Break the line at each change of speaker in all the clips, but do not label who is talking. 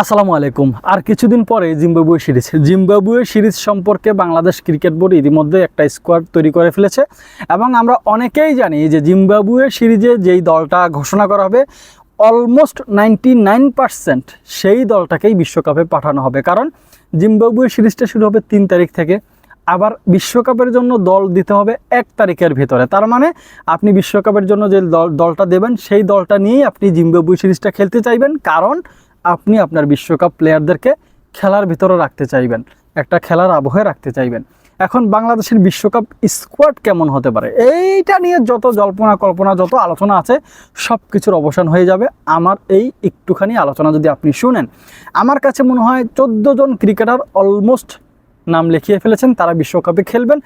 আসসালামু আলাইকুম। আর কিছুদিন পরে জিম্বাবুয়ে সিরিজ। জিম্বাবুয়ে সিরিজ সম্পর্কে বাংলাদেশ ক্রিকেট বোর্ড ইতিমধ্যে একটা স্কোয়াড তৈরি করে ফেলেছে এবং আমরা অনেকেই জানি যে জিম্বাবুয়ে সিরিজে যেই দলটা ঘোষণা করা হবে অলমোস্ট নাইনটি নাইন পার্সেন্ট সেই দলটাকেই বিশ্বকাপে পাঠানো হবে। কারণ জিম্বাবুয়ে সিরিজটা শুরু হবে তিন তারিখ থেকে। আবার বিশ্বকাপের জন্য দল দিতে হবে এক তারিখের ভিতরে। তার মানে আপনি বিশ্বকাপের জন্য যে দল, দলটা দেবেন, সেই দলটা নিয়েই আপনি জিম্বাবুয়ে সিরিজটা খেলতে চাইবেন। কারণ আপনি আপনার বিশ্বকাপ প্লেয়ারদেরকে খেলার ভিতরে রাখতে চাইবেন, একটা খেলার আবহে রাখতে চাইবেন। এখন বাংলাদেশের বিশ্বকাপ স্কোয়াড কেমন হতে পারে? এইটা নিয়ে যত জল্পনা কল্পনা, যত আলোচনা আছে সব কিছুর অবসান হয়ে যাবে। আমার এই একটুখানি আলোচনা যদি আপনি শুনেন, আমার কাছে মনে হয় চোদ্দ জন ক্রিকেটার অলমোস্ট নাম লিখিয়ে ফেলেছেন, তারা বিশ্বকাপে খেলবেন।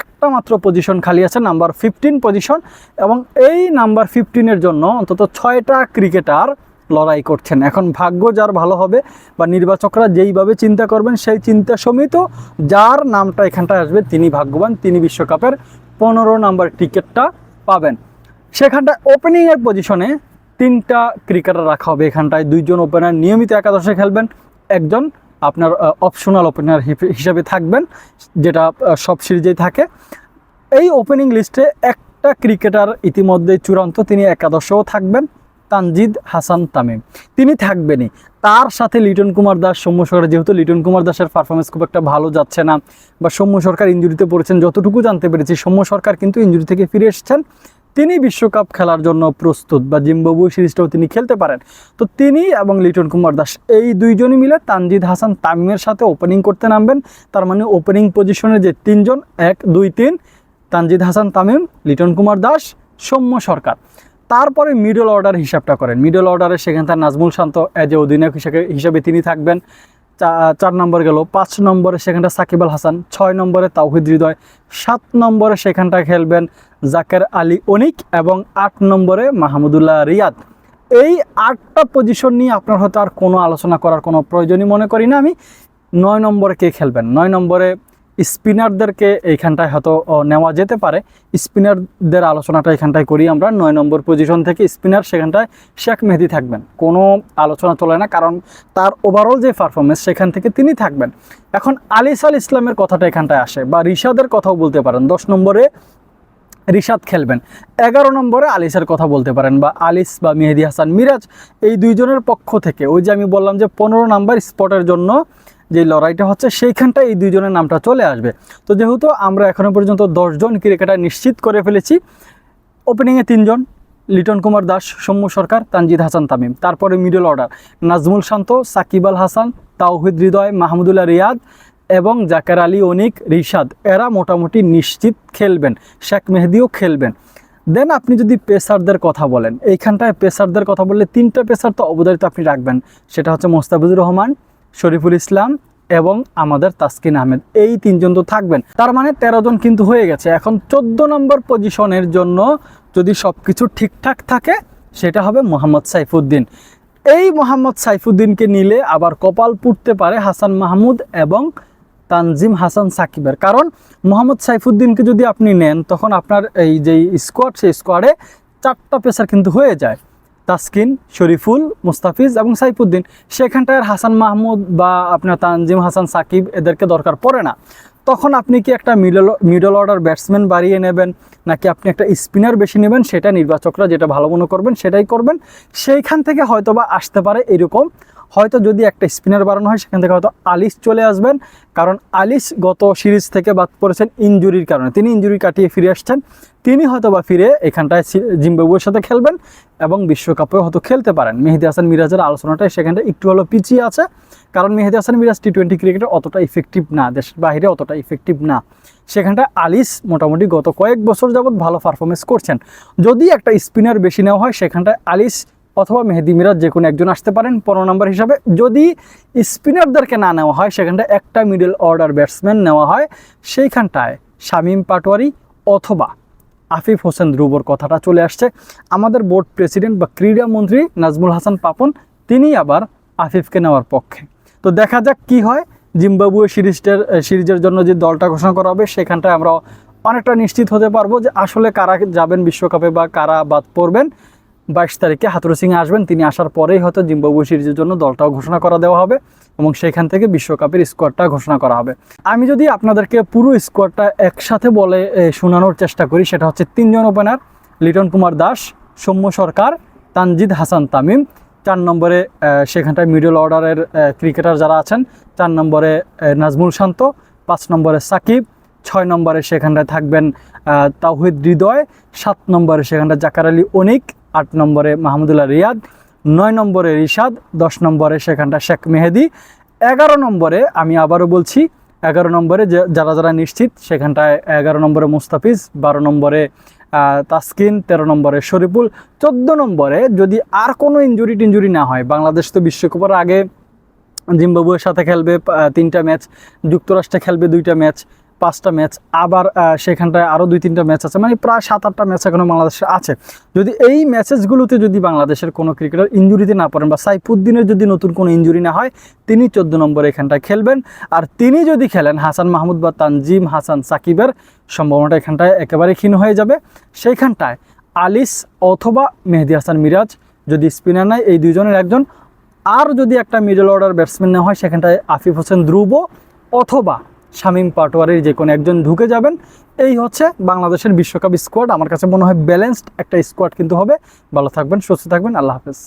একটা মাত্র পজিশন খালি আছে নাম্বার ফিফটিন পজিশন এবং এই নাম্বার ফিফটিনের জন্য অন্তত ছয়টা ক্রিকেটার লড়াই করছেন। এখন ভাগ্য যার ভালো হবে বা নির্বাচকরা যেইভাবে চিন্তা করবেন, সেই চিন্তা সমিত যার নামটা এখানটায় আসবে, তিনি ভাগ্যবান, তিনি বিশ্বকাপের পনেরো নাম্বার টিকিটটা পাবেন। সেখানটায় ওপেনিংয়ের পজিশনে তিনটা ক্রিকেটার রাখা হবে এখানটায়। দুইজন ওপেনার নিয়মিত একাদশে খেলবেন। একজন আপনার অপশনাল ওপেনার হিসেবে থাকবেন, যেটা সব সিরিজেই থাকে। এই ওপেনিং লিস্টে একটা ক্রিকেটার ইতিমধ্যে চূড়ান্ত, তিনি একাদশেও থাকবেন। তানজিদ হাসান তামিম তিনি থাকবেনই। তার সাথে লিটন কুমার দাস, সৌম্য সরকার। যেহেতু লিটন কুমার দাসের পারফরমেন্স খুব একটা ভালো যাচ্ছে না বা সৌম্য সরকার ইঞ্জুরিতে পড়েছেন, যতটুকু জানতে পেরেছি, সৌম্য সরকার কিন্তু ইঞ্জুরি থেকে ফিরে এসেছেন। তিনি বিশ্বকাপ খেলার জন্য প্রস্তুত বা জিম্বাবু সিরিজটাও তিনি খেলতে পারেন। তো তিনি এবং লিটন কুমার দাস এই দুইজনই মিলে তানজিদ হাসান তামিমের সাথে ওপেনিং করতে নামবেন। তার মানে ওপেনিং পজিশনে যে তিনজন, এক, দুই, তিন, তানজিদ হাসান তামিম, লিটন কুমার দাস, সৌম্য সরকার। তারপরে মিডল অর্ডার হিসাবটা করেন। মিডল অর্ডারে সেখানে তার নাজমুল শান্ত এজ এ অধিনায়ক হিসেবে হিসাবে তিনি থাকবেন। চার নম্বর গেল, পাঁচ নম্বরে সেখানটা সাকিব আল হাসান, ছয় নম্বরে তাওহিদ হৃদয়, সাত নম্বরে সেখানটা খেলবেন জাকের আলী অনিক এবং আট নম্বরে মাহমুদুল্লাহ রিয়াদ। এই আটটা পজিশন নিয়ে আপনার হয়তো আর কোনো আলোচনা করার কোনো প্রয়োজনই মনে করি না আমি। নয় নম্বরে কে খেলবেন? নয় নম্বরে স্পিনারদেরকে এইখানটায় হয়তো নেওয়া যেতে পারে। স্পিনারদের আলোচনাটা এখানটায় করি আমরা। নয় নম্বর পজিশন থেকে স্পিনার সেখানটায় শেখ মেহেদি থাকবেন। কোনো আলোচনা চলে না, কারণ তার ওভারঅল যে পারফরমেন্স সেখান থেকে তিনি থাকবেন। এখন আলিস আল ইসলামের কথাটা এখানটায় আসে, বা রিশাদের কথাও বলতে পারেন। দশ নম্বরে রিশাদ খেলবেন। এগারো নম্বরে আলিসের কথা বলতে পারেন, বা আলিস বা মেহেদি হাসান মিরাজ, এই দুইজনের পক্ষ থেকে। ওই যে আমি বললাম যে পনেরো নাম্বার স্পটের জন্য যে লড়াইটা হচ্ছে সেইখানটায় এই দুইজনের নামটা চলে আসবে। তো যেহেতু আমরা এখনও পর্যন্ত দশজন ক্রিকেটার নিশ্চিত করে ফেলেছি ওপেনিংয়ে তিনজন, লিটন কুমার দাস, সৌম্য সরকার, তানজিদ হাসান, তামিম। তারপরে মিডল অর্ডার নাজমুল শান্ত, সাকিব আল হাসান, তাওহিদ হৃদয়, মাহমুদুল্লাহ রিয়াদ এবং জাকের আলী অনিক, রিশাদ। এরা মোটামুটি নিশ্চিত খেলবেন, শেখ মেহেদিও খেলবেন। দেন আপনি যদি পেসারদের কথা বলেন, এইখানটায় পেসারদের কথা বললে তিনটা পেসার তো অবদারিত আপনি রাখবেন, সেটা হচ্ছে মোস্তাফিজুর রহমান শরীফুল ইসলাম এবং আমাদের তাসকিন আহমেদ। এই তিনজন তো থাকবেন। তার মানে তেরো জন কিন্তু হয়ে গেছে। এখন চোদ্দ নম্বর পজিশনের জন্য যদি সব কিছু ঠিকঠাক থাকে, সেটা হবে মোহাম্মদ সাইফুদ্দিন। এই মোহাম্মদ সাইফুদ্দিনকে নিলে আবার কপাল পুড়তে পারে হাসান মাহমুদ এবং তানজিম হাসান সাকিবের। কারণ মোহাম্মদ সাইফুদ্দিনকে যদি আপনি নেন, তখন আপনার এই যে স্কোয়াড সেই স্কোয়াডে চারটা পেসার কিন্তু হয়ে যায়। তাসকিন, শরীফুল, মুস্তাফিজ এবং সাইফুদ্দিন। সেখানটায় হাসান মাহমুদ বা আপনার তানজিম হাসান সাকিব এদেরকে দরকার পড়ে না। তখন আপনি কি একটা মিডল মিডল অর্ডার ব্যাটসম্যান বাড়িয়ে নেবেন, নাকি আপনি একটা স্পিনার বেশি নেবেন? সেটা নির্বাচকরা যেটা ভালো মনে করবেন, সেটাই করবেন। সেইখান থেকে হয়তো বা আসতে পারে এরকম। হয়তো যদি একটা স্পিনার বাড়ানো হয়, সেখান থেকে হয়তো আলিস চলে আসবেন। কারণ আলিস গত সিরিজ থেকে বাদ পড়েছেন ইঞ্জুরির কারণে। তিনি ইঞ্জুরি কাটিয়ে ফিরে আসছেন। তিনি হয়তো বা ফিরে এখানটায় জিম্বাবুয়ের সাথে খেলবেন এবং বিশ্বকাপেও হয়তো খেলতে পারেন। মেহেদি হাসান মিরাজের আলোচনাটা সেখানটা একটু হলো পিছিয়ে আছে। কারণ মেহেদি হাসান মিরাজ টি টোয়েন্টি ক্রিকেটে অতটা ইফেক্টিভ না, দেশের বাইরে অতটা ইফেক্টিভ না। সেখানটায় আলিস মোটামুটি গত কয়েক বছর যাবৎ ভালো পারফরমেন্স করছেন। যদি একটা স্পিনার বেশি নেওয়া হয়, সেখানটায় আলিস অথবা মেহেদি মিরাজ যে কোনো একজন আসতে পারেন পনেরো নম্বর হিসাবে। যদি স্পিনারদেরকে না নেওয়া হয়, সেখানটায় একটা মিডল অর্ডার ব্যাটসম্যান নেওয়া হয়, সেইখানটায় শামীম পাটোয়ারি অথবা আফিফ হোসেন ধ্রুবর কথাটা চলে আসছে। আমাদের বোর্ড প্রেসিডেন্ট বা ক্রীড়া মন্ত্রী নাজমুল হাসান পাপন, তিনি আবার আফিফকে নেওয়ার পক্ষে। তো দেখা যাক কি হয়। জিম্বাবুয়ে সিরিজটার সিরিজের জন্য যে দলটা ঘোষণা করা হবে, সেখানটায় আমরা অনেকটা নিশ্চিত হতে পারব যে আসলে কারা যাবেন বিশ্বকাপে বা কারা বাদ পড়বেন। বাইশ তারিখে হাতুরু সিংয়ে আসবেন, তিনি আসার পরেই হয়তো জিম্বাবুয়ে সিরিজের জন্য দলটাও ঘোষণা করা দেওয়া হবে। এবং সেখান থেকে বিশ্বকাপের স্কোয়াডটা ঘোষণা করা হবে। আমি যদি আপনাদেরকে পুরো স্কোয়াডটা একসাথে বলে শোনানোর চেষ্টা করি, সেটা হচ্ছে তিনজন ওপেনার লিটন কুমার দাস, সৌম্য সরকার, তানজিদ হাসান তামিম। চার নম্বরে সেখানটায় মিডল অর্ডারের ক্রিকেটার যারা আছেন, চার নম্বরে নাজমুল শান্ত, পাঁচ নম্বরে সাকিব, ছয় নম্বরে সেখানটায় থাকবেন তাওহিদ হৃদয়, সাত নম্বরে সেখানটায় জাকার আলী অনিক, আট নম্বরে মাহমুদুল্লাহ রিয়াদ নয় নম্বরে রিশাদ, দশ নম্বরে সেখানটা শেখ মেহেদি, এগারো নম্বরে আমি আবারও বলছি, এগারো নম্বরে যারা যারা নিশ্চিত, সেখানটায় এগারো নম্বরে মুস্তাফিজ, বারো নম্বরে তাসকিন, তেরো নম্বরে শরীফুল, চোদ্দ নম্বরে যদি আর কোনো ইঞ্জুরি টিঞ্জুরি না হয়, বাংলাদেশ তো বিশ্বকাপের আগে জিম্বাবুয়ের সাথে খেলবে তিনটা ম্যাচ, যুক্তরাষ্ট্রে খেলবে দুইটা ম্যাচ পাঁচটা ম্যাচ, আবার সেখানটায় আরও দুই, তিনটা ম্যাচ আছে। মানে প্রায় সাত, আটটা ম্যাচ এখনও বাংলাদেশে আছে। যদি এই ম্যাচেসগুলোতে যদি বাংলাদেশের কোনো ক্রিকেটার ইঞ্জুরিতে না পড়েন বা সাইফুদ্দিনের যদি নতুন কোনো ইঞ্জুরি না হয়, তিনি চোদ্দ নম্বরে এখানটায় খেলবেন। আর তিনি যদি খেলেন, হাসান মাহমুদ বা তানজিম হাসান সাকিবের সম্ভাবনাটা এখানটায় একেবারে ক্ষীণ হয়ে যাবে। সেইখানটায় আলিস অথবা মেহেদি হাসান মিরাজ যদি স্পিনার নেয়, এই দুজনের একজন। আর যদি একটা মিডল অর্ডার ব্যাটসম্যান না হয়, সেখানটায় আফিফ হোসেন ধ্রুব অথবা শামীম পাটোয়ারির যে কোনো একজন ঢুকে যাবেন। এই হচ্ছে বাংলাদেশের বিশ্বকাপ স্কোয়াড আমার কাছে মনে হয় ব্যালেন্সড একটা স্কোয়াড কিন্তু হবে। ভালো থাকবেন, সুস্থ থাকবেন। আল্লাহ হাফেজ।